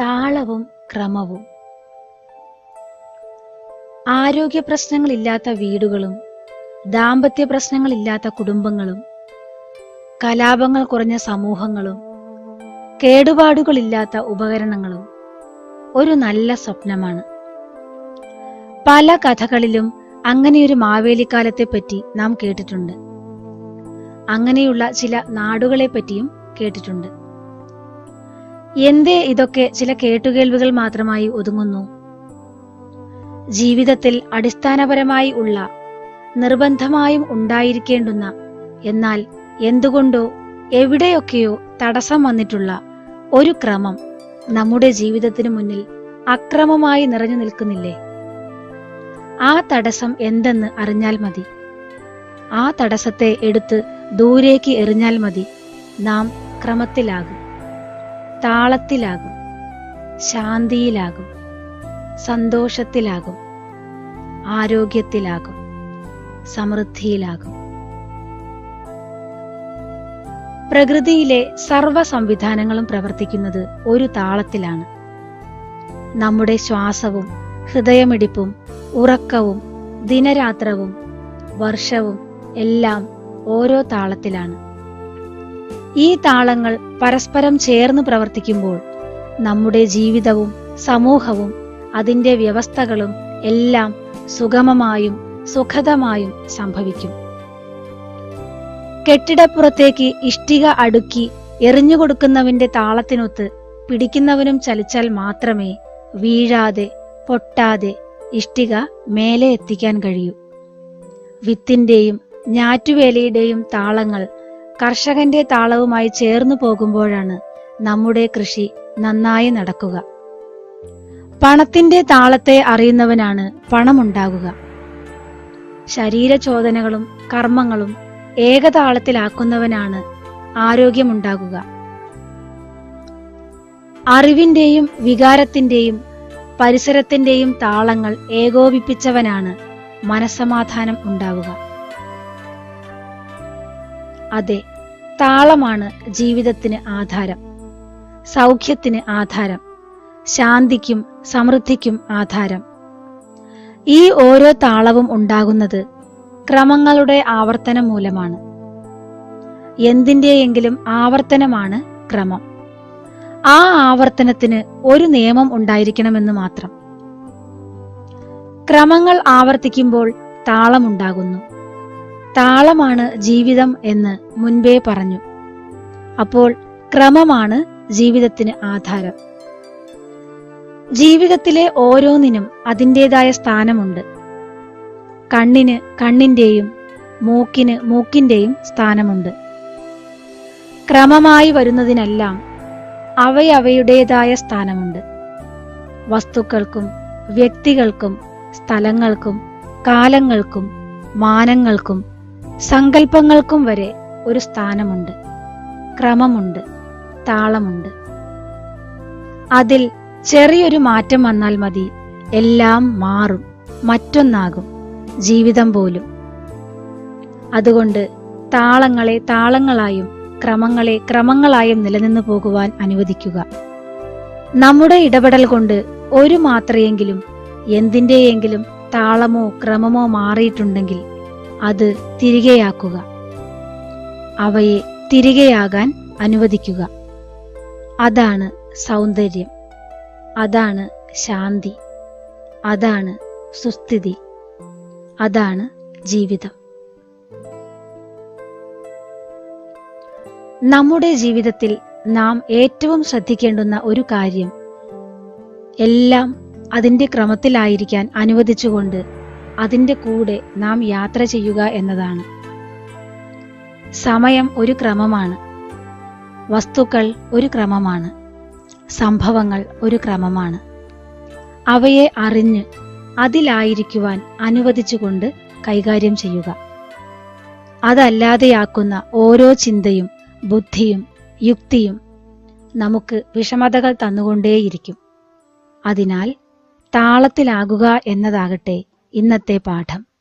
താളവും ക്രമവും. ആരോഗ്യ പ്രശ്നങ്ങളില്ലാത്ത വീടുകളും ദാമ്പത്യ പ്രശ്നങ്ങളില്ലാത്ത കുടുംബങ്ങളും കലാപങ്ങൾ കുറഞ്ഞ സമൂഹങ്ങളും കേടുപാടുകളില്ലാത്ത ഉപകരണങ്ങളും ഒരു നല്ല സ്വപ്നമാണ്. പല കഥകളിലും അങ്ങനെയൊരു മാവേലിക്കാലത്തെ പറ്റി നാം കേട്ടിട്ടുണ്ട്. അങ്ങനെയുള്ള ചില നാടുകളെ പറ്റിയും കേട്ടിട്ടുണ്ട്. എന്തേ ഇതൊക്കെ ചില കേട്ടുകേൾവികൾ മാത്രമായി ഒതുങ്ങുന്നു? ജീവിതത്തിൽ അടിസ്ഥാനപരമായി ഉള്ള നിർബന്ധമായും ഉണ്ടായിരിക്കേണ്ടുന്ന എന്നാൽ എന്തുകൊണ്ടോ എവിടെയൊക്കെയോ തടസ്സം വന്നിട്ടുള്ള ഒരു ക്രമം നമ്മുടെ ജീവിതത്തിനു മുന്നിൽ അക്രമമായി നിറഞ്ഞു നിൽക്കുന്നില്ലേ? ആ തടസ്സം എന്തെന്ന് അറിഞ്ഞാൽ മതി. ആ തടസ്സത്തെ എടുത്ത് ദൂരേക്ക് എറിഞ്ഞാൽ മതി. നാം ക്രമത്തിലാകും. താളത്തിലാകും ശാന്തിയിലാകും സന്തോഷത്തിലാകും ആരോഗ്യത്തിലാകും സമൃദ്ധിയിലാകും. പ്രകൃതിയിലെ സർവ സംവിധാനങ്ങളും പ്രവർത്തിക്കുന്നത് ഒരു താളത്തിലാണ്. നമ്മുടെ ശ്വാസവും ഹൃദയമിടിപ്പും ഉറക്കവും ദിനരാത്രവും വർഷവും എല്ലാം ഓരോ താളത്തിലാണ്. ഈ താളങ്ങൾ പരസ്പരം ചേർന്ന് പ്രവർത്തിക്കുമ്പോൾ നമ്മുടെ ജീവിതവും സമൂഹവും അതിന്റെ വ്യവസ്ഥകളും എല്ലാം സുഗമമായും സുഖതമായും സംഭവിക്കും. കെട്ടിടപ്പുറത്തേക്ക് ഇഷ്ടിക അടുക്കി എറിഞ്ഞുകൊടുക്കുന്നവന്റെ താളത്തിനൊത്ത് പിടിക്കുന്നവനും ചലിച്ചാൽ മാത്രമേ വീഴാതെ പൊട്ടാതെ ഇഷ്ടിക മേലെ എത്തിക്കാൻ കഴിയൂ. വിത്തിന്റെയും ഞാറ്റുവേലയുടെയും താളങ്ങൾ കർഷകന്റെ താളവുമായി ചേർന്നു പോകുമ്പോഴാണ് നമ്മുടെ കൃഷി നന്നായി നടക്കുക. പണത്തിന്റെ താളത്തെ അറിയുന്നവനാണ് പണമുണ്ടാകുക. ശരീരചോദനകളും കർമ്മങ്ങളും ഏകതാളത്തിലാക്കുന്നവനാണ് ആരോഗ്യമുണ്ടാകുക. അറിവിന്റെയും വികാരത്തിന്റെയും പരിസരത്തിന്റെയും താളങ്ങൾ ഏകോപിപ്പിച്ചവനാണ് മനസമാധാനം ഉണ്ടാവുക. അതെ താളമാണ് ജീവിതത്തിന് ആധാരം. സൗഖ്യത്തിന് ആധാരം. ശാന്തിക്കും സമൃദ്ധിക്കും ആധാരം. ഈ ഓരോ താളവും ഉണ്ടാകുന്നത് ക്രമങ്ങളുടെ ആവർത്തനം മൂലമാണ്. എന്തിന്റെയെങ്കിലും ആവർത്തനമാണ് ക്രമം. ആ ആവർത്തനത്തിന് ഒരു നിയമം ഉണ്ടായിരിക്കണമെന്ന് മാത്രം. ക്രമങ്ങൾ ആവർത്തിക്കുമ്പോൾ താളമുണ്ടാകുന്നു. താളമാണ് ജീവിതം എന്ന് മുൻപേ പറഞ്ഞു. അപ്പോൾ ക്രമമാണ് ജീവിതത്തിന് ആധാരം. ജീവിതത്തിലെ ഓരോന്നിനും അതിന്റെതായ സ്ഥാനമുണ്ട്. കണ്ണിന് കണ്ണിന്റെയും മൂക്കിന് മൂക്കിന്റെയും സ്ഥാനമുണ്ട്. ക്രമമായി വരുന്നതിനെല്ലാം അവയവയുടേതായ സ്ഥാനമുണ്ട്. വസ്തുക്കൾക്കും വ്യക്തികൾക്കും സ്ഥലങ്ങൾക്കും കാലങ്ങൾക്കും മാനങ്ങൾക്കും സങ്കല്പങ്ങൾക്കും വരെ ഒരു സ്ഥാനമുണ്ട്. ക്രമമുണ്ട്. താളമുണ്ട്. അതിൽ ചെറിയൊരു മാറ്റം വന്നാൽ മതി. എല്ലാം മാറും. മറ്റൊന്നാകും. ജീവിതം പോലും. അതുകൊണ്ട് താളങ്ങളെ താളങ്ങളായും ക്രമങ്ങളെ ക്രമങ്ങളായും നിലനിന്നു പോകുവാൻ അനുവദിക്കുക. നമ്മുടെ ഇടപെടൽ കൊണ്ട് ഒരു മാത്രയെങ്കിലും എന്തിന്റെയെങ്കിലും താളമോ ക്രമമോ മാറിയിട്ടുണ്ടെങ്കിൽ അത് തിരികെയാക്കുക. അവയെ തിരികെയാകാൻ അനുവദിക്കുക. അതാണ് സൗന്ദര്യം. അതാണ് ശാന്തി. അതാണ് സുസ്ഥിതി. അതാണ് ജീവിതം. നമ്മുടെ ജീവിതത്തിൽ നാം ഏറ്റവും ശ്രദ്ധിക്കേണ്ടുന്ന ഒരു കാര്യം എല്ലാം അതിന്റെ ക്രമത്തിലായിരിക്കാൻ അനുവദിച്ചുകൊണ്ട് അതിന്റെ കൂടെ നാം യാത്ര ചെയ്യുക എന്നതാണ്. സമയം ഒരു ക്രമമാണ്. വസ്തുക്കൾ ഒരു ക്രമമാണ്. സംഭവങ്ങൾ ഒരു ക്രമമാണ്. അവയെ അറിഞ്ഞ് അതിലായിരിക്കുവാൻ അനുവദിച്ചുകൊണ്ട് കൈകാര്യം ചെയ്യുക. അതല്ലാതെയാക്കുന്ന ഓരോ ചിന്തയും ബുദ്ധിയും യുക്തിയും നമുക്ക് വിഷമതകൾ തന്നുകൊണ്ടേയിരിക്കും. അതിനാൽ താളത്തിലാകുക എന്നതാകട്ടെ ഇന്നത്തെ പാഠം.